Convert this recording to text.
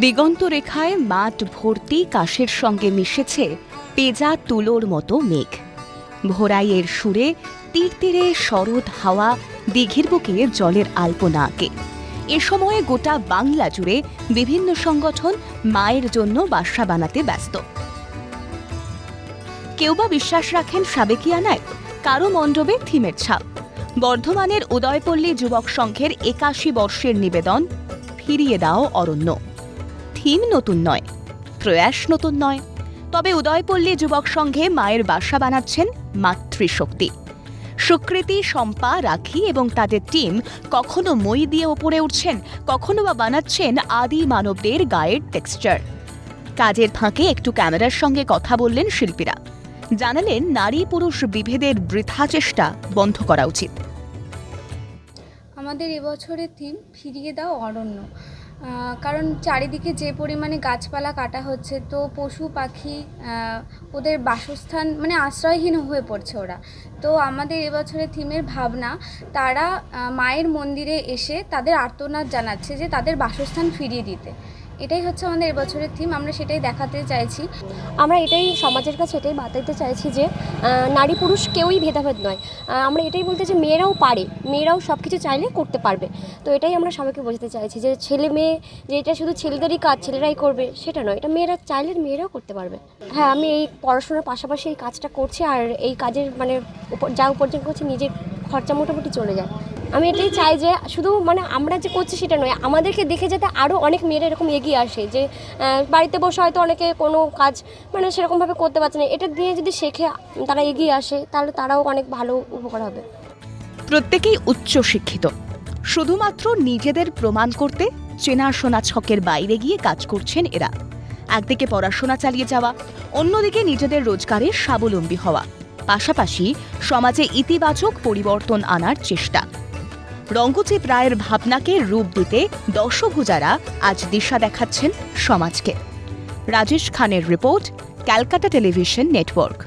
দিগন্ত রেখায় মাঠ ভর্তি কাশের সঙ্গে মিশেছে পেজা তুলোর মতো মেঘ। ভোরাইয়ের সুরে তীর তীরে শরৎ হাওয়া দিঘির বুকে জলের আলপনা আঁকে। এ সময়ে গোটা বাংলা জুড়ে বিভিন্ন সংগঠন মায়ের জন্য বাসা বানাতে ব্যস্ত। কেউ বা বিশ্বাস রাখেন সাবেকিয়ানায় কারও মণ্ডপে থিমের ছাপ। বর্ধমানের উদয়পল্লী যুবক সংঘের একাশি বর্ষের নিবেদন, ফিরিয়ে দাও অরণ্য। থিম নতুন নয়, প্রয়াস নতুন নয়। তবে উদয়পল্লী যুবক সংঘে মায়ের বাসা বানাচ্ছেন মাতৃশক্তি। সুকৃতি, শম্পা, রাখি এবং তাদের টিম কখনো মই দিয়ে ওপরে উঠছেন, কখনো বা বানাচ্ছেন আদি মানবদের গায়ের টেক্সচার কাজের ফাঁকে একটু ক্যামেরার সঙ্গে কথা বললেন শিল্পীরা। জানালেন নারী পুরুষ বিভেদের বৃথা চেষ্টা বন্ধ করা উচিত। আমাদের এবছরের থিম ফিরিয়ে দাও অরণ্য। কারণ চারিদিকে যে পরিমাণে গাছপালা কাটা হচ্ছে, তো পশু পাখি ওদের বাসস্থান মানে আশ্রয়হীন হয়ে পড়ছে ওরা। তো আমাদের এবছরের থিমের ভাবনা, তারা মায়ের মন্দিরে এসে তাদের আর্তনাদ জানাচ্ছে যে তাদের বাসস্থান ফিরিয়ে দিতে। এটাই হচ্ছে আমাদের এবছরের থিম আমরা সেটাই দেখাতে চাইছি। আমরা এটাই সমাজের কাছে এটাই বাতাইতে চাইছি যে নারী পুরুষ কেউই ভেদাভেদ নয়। আমরা এটাই বলতে যে মেয়েরাও পারে, মেয়েরাও সব কিছু চাইলে করতে পারবে। তো এটাই আমরা সবাইকে বোঝাতে চাইছি যে, ছেলে মেয়ে যে, এটা শুধু ছেলেদেরই কাজ, ছেলেরাই করবে, সেটা নয়। এটা মেয়েরা চাইলে মেয়েরাও করতে পারবে। হ্যাঁ আমি এই পড়াশোনার পাশাপাশি এই কাজটা করছি, আর এই কাজের মানে যা উপার্জন করছি, নিজের খরচা মোটামুটি চলে যায়। আমি এটাই চাই যে শুধু মানে আমরা যে করছি সেটা নয়, আমাদেরকে দেখে যাতে আরও অনেক মেয়েরা এরকম এগিয়ে আসে যে বাড়িতে বসে হয়তো অনেকে কোনো কাজ মানে সেরকমভাবে করতে পারছে না। এটা দিয়ে যদি শেখে তারা এগিয়ে আসে, তাহলে তারাও অনেক ভালো উপকার হবে। প্রত্যেকেই উচ্চশিক্ষিত শুধুমাত্র নিজেদের প্রমাণ করতে চেনাশোনা ছকের বাইরে গিয়ে কাজ করছেন এরা। একদিকে পড়াশোনা চালিয়ে যাওয়া, অন্যদিকে নিজেদের রোজগারে স্বাবলম্বী হওয়া। পাশাপাশি সমাজে ইতিবাচক পরিবর্তন আনার চেষ্টা। রঙ্গজিৎ রায়ের ভাবনাকে রূপ দিতে দশভুজারা আজ দিশা দেখাচ্ছেন সমাজকে। রাজেশ খানের রিপোর্ট, ক্যালকাটা টেলিভিশন নেটওয়ার্ক।